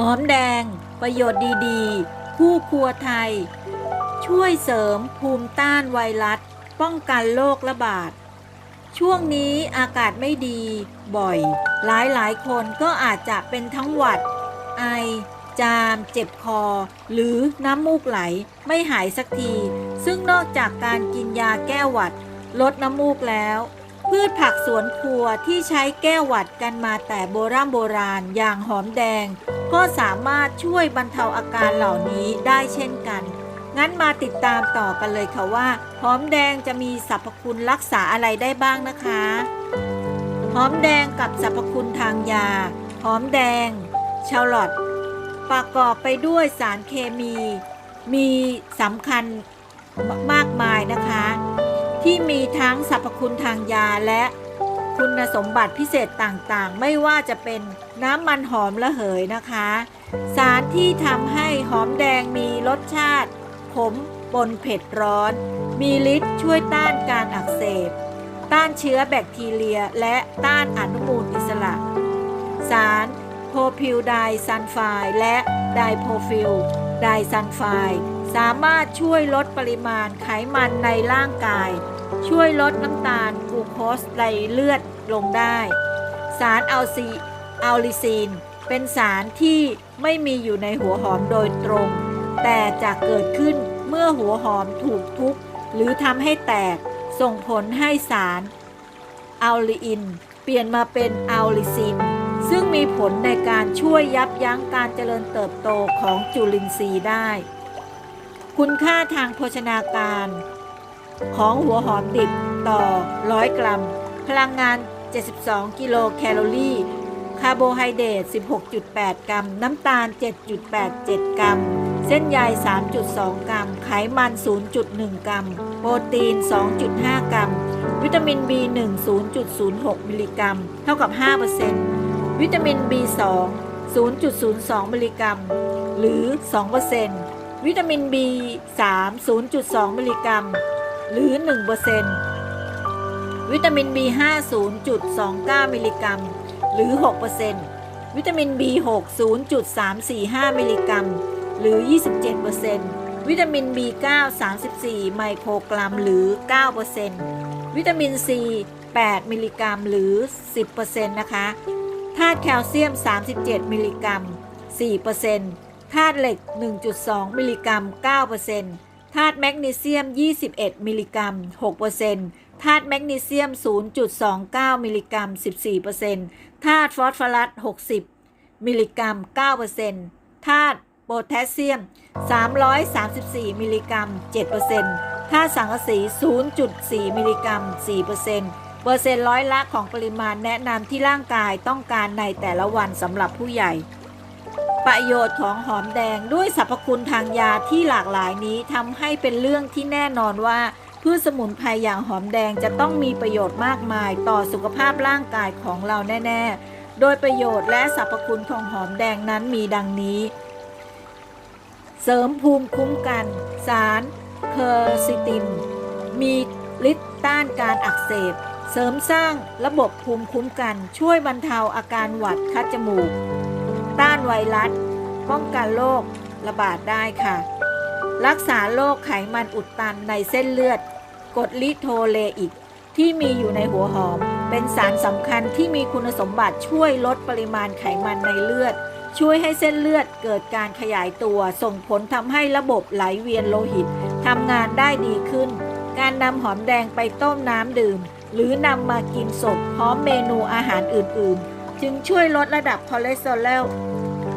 หอมแดง ประโยชน์ดีๆ คู่ครัวไทย ช่วยเสริมภูมิต้านไวรัส ป้องกันโรคระบาด ช่วงนี้อากาศไม่ดี บ่อย หลายๆคนก็อาจจะเป็นทั้งหวัด ไอ จาม เจ็บคอ หรือน้ำมูกไหลไม่หายสักที ซึ่งนอกจากการกินยาแก้หวัด ลดน้ำมูกแล้วพืชผักสวนครัวที่ใช้แก้หวัดกันมาแต่โบราณโบราณอย่างหอมแดง ก็สามารถช่วยบรรเทาอาการเหล่านี้ได้เช่นกัน งั้นมาติดตามต่อกันเลยค่ะว่า หอมแดงจะมีสรรพคุณรักษาอะไรได้บ้างนะคะ หอมแดงกับสรรพคุณทางยา หอมแดง ชาลอตประกอบไปด้วยสารเคมี มีสำคัญมากมายนะคะ ที่มีทั้งสรรพคุณทางยาและ คุณสมบัติพิเศษต่างๆ ไม่ว่าจะเป็นน้ำมันหอมระเหยนะคะ สารที่ทำให้หอมแดงมีรสชาติ ขมปนเผ็ดร้อน มีฤทธิ์ช่วยต้านการอักเสบ ต้านเชื้อแบคทีเรียและต้านอนุมูลอิสระ สารโพพิวไดซัลไฟและไดโพฟิลไดซัลไฟสามารถช่วยลดปริมาณไขมันในร่างกาย ช่วยลดน้ำตาลกลูโคสในเลือด ลงได้ สารอัลซีอัลลิซีน เป็นสารที่ไม่มีอยู่ในหัวหอมโดยตรง แต่จะเกิดขึ้นเมื่อหัวหอมถูกทุบหรือทำให้แตกส่งผลให้สารอัลลีอิน เปลี่ยนมาเป็นอัลลิซิน ซึ่งมีผลในการช่วยยับยั้งการเจริญเติบโตของจุลินทรีย์ได้ คุณค่าทางโภชนาการ ของหัวหอมดิบต่อ100กรัม พลังงาน 72 กิโลแคลอรี่คาร์โบไฮเดรต 16.8 กรัม น้ำตาล 7.87 กรัม เส้นใย 3.2 กรัม ไขมัน 0.1 กรัม โปรตีน 2.5 กรัม วิตามิน B1 0.06 มิลลิกรัม เท่ากับ 5%วิตามิน B2 0.02 มิลลิกรัม หรือ 2%วิตามิน B3 0.2 มิลลิกรัม หรือ 1% วิตามิน B5 0.29 มิลลิกรัม หรือ 6%วิตามิน B6 0.345 มิลลิกรัม หรือ 27%วิตามิน B9 34 ไมโครกรัม หรือ 9%วิตามิน C 8 มิลลิกรัม หรือ 10%นะคะ ธาตุแคลเซียม 37 มิลลิกรัม 4%ธาตุเหล็ก 1.2 มิลลิกรัม 9%ธาตุแมกนีเซียม 21 มิลลิกรัม 6% ธาตุแมกนีเซียม 0.29 มิลลิกรัม 14%ธาตุฟอสฟอรัส 60 มิลลิกรัม 9%ธาตุโพแทสเซียม 334 มิลลิกรัม 7%ธาตุสังกะสี 0.4 มิลลิกรัม 4%เปอร์เซ็นต์ร้อยละของปริมาณแนะนำที่ร่างกายต้องการในแต่ละวันสำหรับผู้ใหญ่ ประโยชน์ของหอมแดงด้วยสรรพคุณทางยาที่หลากหลายนี้ทำให้เป็นเรื่องที่แน่นอนว่า พืชสมุนไพรอย่างหอมแดงจะต้องมีประโยชน์มากมายต่อสุขภาพร่างกายของเราแน่ ๆ โดยประโยชน์และสรรพคุณของหอมแดงนั้นมีดังนี้ เสริมภูมิคุ้มกัน สารเคอร์ซิติน มีฤทธิ์ต้านการอักเสบ เสริมสร้างระบบภูมิคุ้มกัน ช่วยบรรเทาอาการหวัดคัดจมูก ต้านไวรัส ป้องกันโรคระบาดได้ค่ะ รักษาโรคไขมันอุดตันในเส้นเลือด กรดลิโทเลอิก ที่มีอยู่ในหัวหอม เป็นสารสำคัญที่มีคุณสมบัติช่วยลดปริมาณไขมันในเลือด ช่วยให้เส้นเลือดเกิดการขยายตัว ส่งผลทำให้ระบบไหลเวียนโลหิตทำงานได้ดีขึ้น การนำหอมแดงไปต้มน้ำดื่ม หรือนำมากินสดพร้อมเมนูอาหารอื่น ๆ จึงช่วยลดระดับคอเลสเตอรอล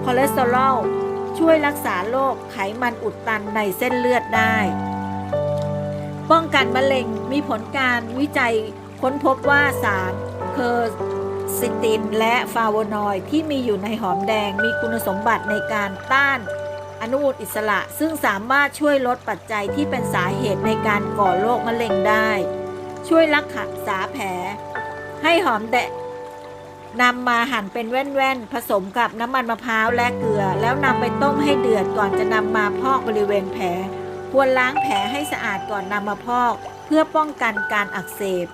คอเลสเตอรอลช่วยรักษาโรคไขมันอุดตันในเส้นเลือดได้ ป้องกันมะเร็งมีผลการวิจัยค้นพบว่าสารเคอร์ซิตินและฟาวนอยด์ที่มีอยู่ในหอมแดงมีคุณสมบัติในการต้านอนุมูลอิสระ ซึ่งสามารถช่วยลดปัจจัยที่เป็นสาเหตุในการก่อโรคมะเร็งได้ ช่วยรักษาแผล ให้หอมแดงนำมาหั่นเป็นแว่นๆ ผสมกับน้ำมันมะพร้าวและเกลือ แล้วนำไปต้มให้เดือดก่อนจะนำมาพอกบริเวณแผล ควรล้างแผลให้สะอาดก่อนนำมาพอก เพื่อป้องกันการอักเสบ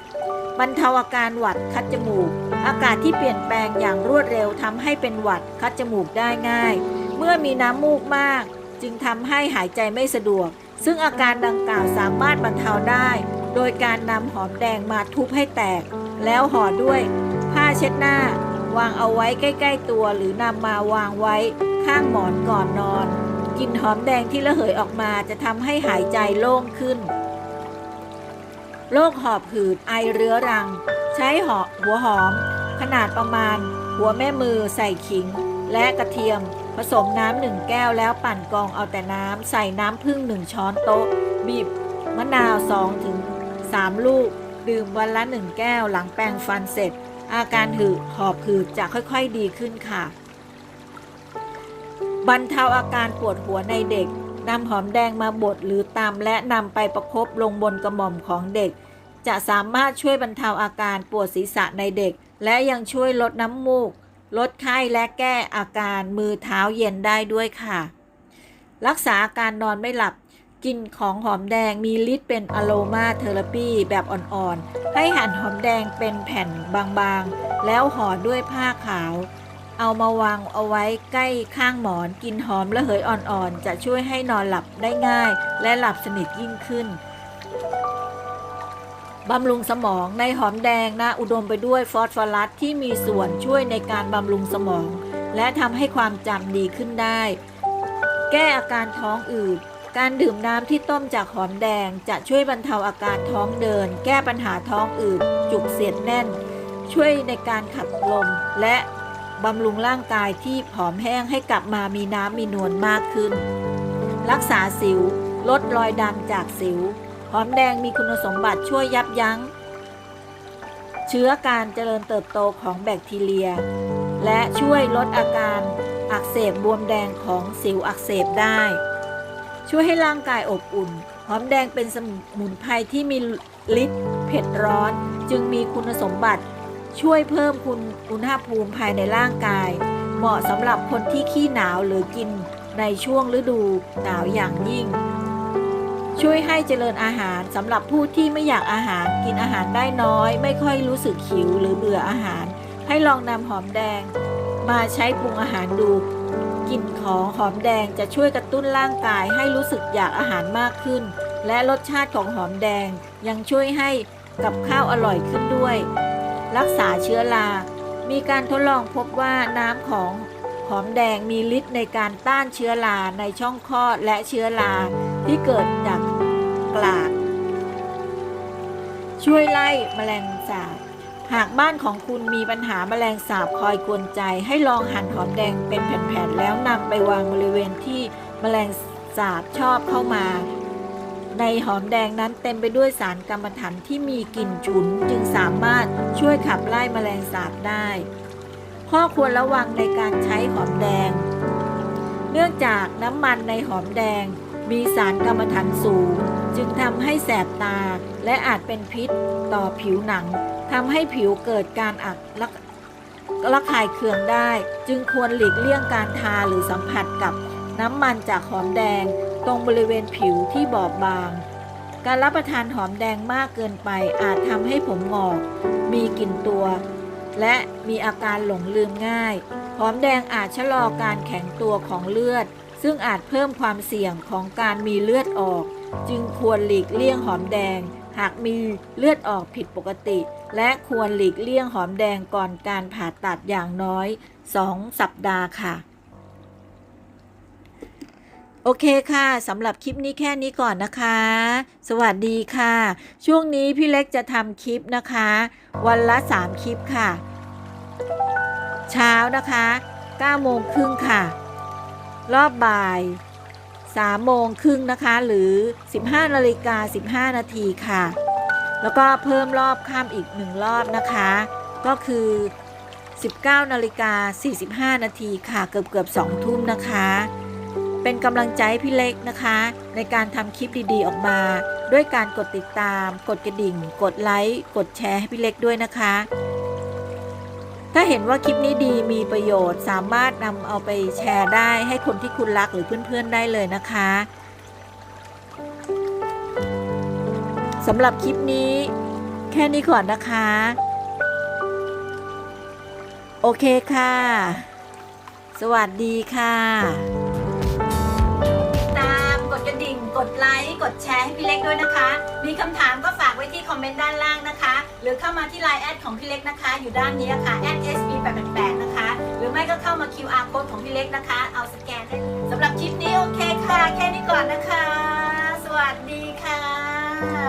บรรเทาอาการหวัดคัดจมูก อากาศที่เปลี่ยนแปลงอย่างรวดเร็วทำให้เป็นหวัดคัดจมูกได้ง่าย เมื่อมีน้ำมูกมาก จึงทำให้หายใจไม่สะดวก ซึ่งอาการดังกล่าวสามารถบรรเทาได้ โดยการนำหอมแดงมาทุบให้แตก แล้วห่อด้วย ผ้าเช็ดหน้า วางเอาไว้ใกล้ ๆ ตัวหรือนำมาวางไว้ข้างหมอนก่อนนอน กลิ่นหอมแดงที่ระเหยออกมาจะทำให้หายใจโล่งขึ้น โรคหอบหืดไอเรื้อรัง ใช้หอหัวหอม ขนาดประมาณ หัวแม่มือใส่ขิง และกระเทียม ผสมน้ำหนึ่งแก้วแล้วปั่นกองเอาแต่น้ำใส่น้ำผึ้งหนึ่งช้อนโต๊ะ บีบมะนาว2ถึง3ลูก ดื่มวันละหนึ่งแก้วหลังแปรงฟันเสร็จ อาการหืดหอบหืดจะค่อยๆดีขึ้นค่ะ บรรเทาอาการปวดหัวในเด็กนำหอมแดงมาบดหรือตำและนำไปประคบลงบนกระหม่อมของเด็ก จะสามารถช่วยบรรเทาอาการปวดศีรษะในเด็ก และยังช่วยลดน้ำมูก ลดไข้และแก้อาการมือเท้าเย็นได้ด้วยค่ะ รักษาอาการนอนไม่หลับกินของหอมแดงมีฤทธิ์เป็นอะโลมาเทอราปีแบบอ่อนๆ ให้หั่นหอมแดงเป็นแผ่นบางๆ แล้วห่อด้วยผ้าขาว เอามาวางเอาไว้ใกล้ข้างหมอนกินหอมระเหยอ่อนๆ จะช่วยให้นอนหลับได้ง่าย และหลับสนิทยิ่งขึ้นบำรุงสมองในหอมแดงนะอุดมไปด้วยฟอสฟอรัสที่มีส่วนช่วยในการบำรุงสมอง และทำให้ความจำดีขึ้นได้ แก้อาการท้องอืดการดื่มน้ำที่ต้มจากหอมแดงจะช่วยบรรเทาอาการท้องเดิน แก้ปัญหาท้องอืดจุกเสียดแน่น ช่วยในการขับลมและ บำรุงร่างกายที่ผอมแห้งให้กลับมามีน้ำมีนวลมากขึ้น รักษาสิว ลดรอยดำจากสิว หอมแดงมีคุณสมบัติช่วยยับยั้ง เชื้อการเจริญเติบโตของแบคทีเรีย และช่วยลดอาการอักเสบบวมแดงของสิวอักเสบได้ ช่วยให้ร่างกายอบอุ่น หอมแดงเป็นสมุนไพรที่มีฤทธิ์เผ็ดร้อน จึงมีคุณสมบัติ ช่วยเพิ่มคุณอุณหภูมิภายในร่างกาย เหมาะสำหรับคนที่ขี้หนาวหรือกินในช่วงฤดูหนาวอย่างยิ่ง ช่วยให้เจริญอาหารสำหรับผู้ที่ไม่อยากอาหารกินอาหารได้น้อย ไม่ค่อยรู้สึกหิวหรือเบื่ออาหาร ให้ลองนำหอมแดง มาใช้ปรุงอาหารดูกลิ่นของหอมแดงจะช่วยกระตุ้นร่างกายให้รู้สึกอยากอาหารมากขึ้น และรสชาติของหอมแดงยังช่วยให้กับข้าวอร่อยขึ้นด้วย รักษาเชื้อรา มีการทดลองพบว่าน้ำของหอมแดงมีฤทธิ์ในการต้านเชื้อราในช่องคลอดและเชื้อราที่เกิดจากกลาก ช่วยไล่แมลงสาบหากบ้านของคุณมีปัญหาแมลงสาบคอยกวนใจ ให้ลองหั่นหอมแดงเป็นแผ่นๆแล้วนำไปวางบริเวณที่แมลงสาบชอบเข้ามา ในหอมแดงนั้นเต็มไปด้วยสารกรรมฐานที่มีกลิ่นฉุนจึงสามารถช่วยขับไล่แมลงสาบได้ ข้อควรระวังในการใช้หอมแดง เนื่องจากน้ำมันในหอมแดงมีสารกรรมฐานสูง จึงทำให้แสบตาและอาจเป็นพิษต่อผิวหนังทำให้ผิวเกิดการอักระระคายเคืองได้ จึงควรหลีกเลี่ยงการทาหรือสัมผัสกับน้ำมันจากหอมแดง ตรงบริเวณผิวที่บอบบาง การรับประทานหอมแดงมากเกินไปอาจทำให้ผมงอก มีกลิ่นตัว และมีอาการหลงลืมง่าย หอมแดงอาจชะลอการแข็งตัวของเลือด ซึ่งอาจเพิ่มความเสี่ยงของการมีเลือดออก จึงควรหลีกเลี่ยงหอมแดง หากมีเลือดออกผิดปกติ และควรหลีกเลี่ยงหอมแดงก่อนการผ่าตัดอย่างน้อย 2 สัปดาห์ค่ะ โอเคค่ะสำหรับคลิปนี้แค่นี้ก่อนนะคะ สวัสดีค่ะ ช่วงนี้พี่เล็กจะทำคลิปนะคะ วันละ 3 คลิปค่ะ เช้านะคะ9โมงครึ่งค่ะ รอบบ่าย3โมงครึ่งนะคะ หรือ 15นาฬิกา15 นาทีค่ะ แล้วก็เพิ่มรอบข้ามอีก 1 รอบนะคะ ก็คือ 19นาฬิกา45 นาทีค่ะ เกือบเกือบ2ทุ่มนะคะ เป็นกำลังใจให้พี่เล็กนะคะ ในการทำคลิปดีๆออกมา ด้วยการกดติดตาม กดกระดิ่ง กดไลค์กดแชร์ให้พี่เล็กด้วยนะคะ ถ้าเห็นว่าคลิปนี้ดีมีประโยชน์ สามารถนำเอาไปแชร์ได้ให้คนที่คุณรักหรือเพื่อนๆได้เลยนะคะสำหรับคลิปนี้ แค่นี้ก่อนนะคะ โอเคค่ะ สวัสดีค่ะ ดไลค์กดแชร์ให้พี่เล็กด้วยนะคะ มีคำถามก็ฝากไว้ที่คอมเมนต์ด้านล่างนะคะ หรือเข้ามาที่ไลน์แอดของพี่เล็กนะคะ อยู่ด้านนี้ค่ะแอด sb 8 8นะคะ หรือไม่ก็เข้ามา qr code ของพี่เล็กนะคะ เอาสแกนได้สำหรับคลิปนี้โอเคค่ะ แค่นี้ก่อนนะคะ สวัสดีค่ะ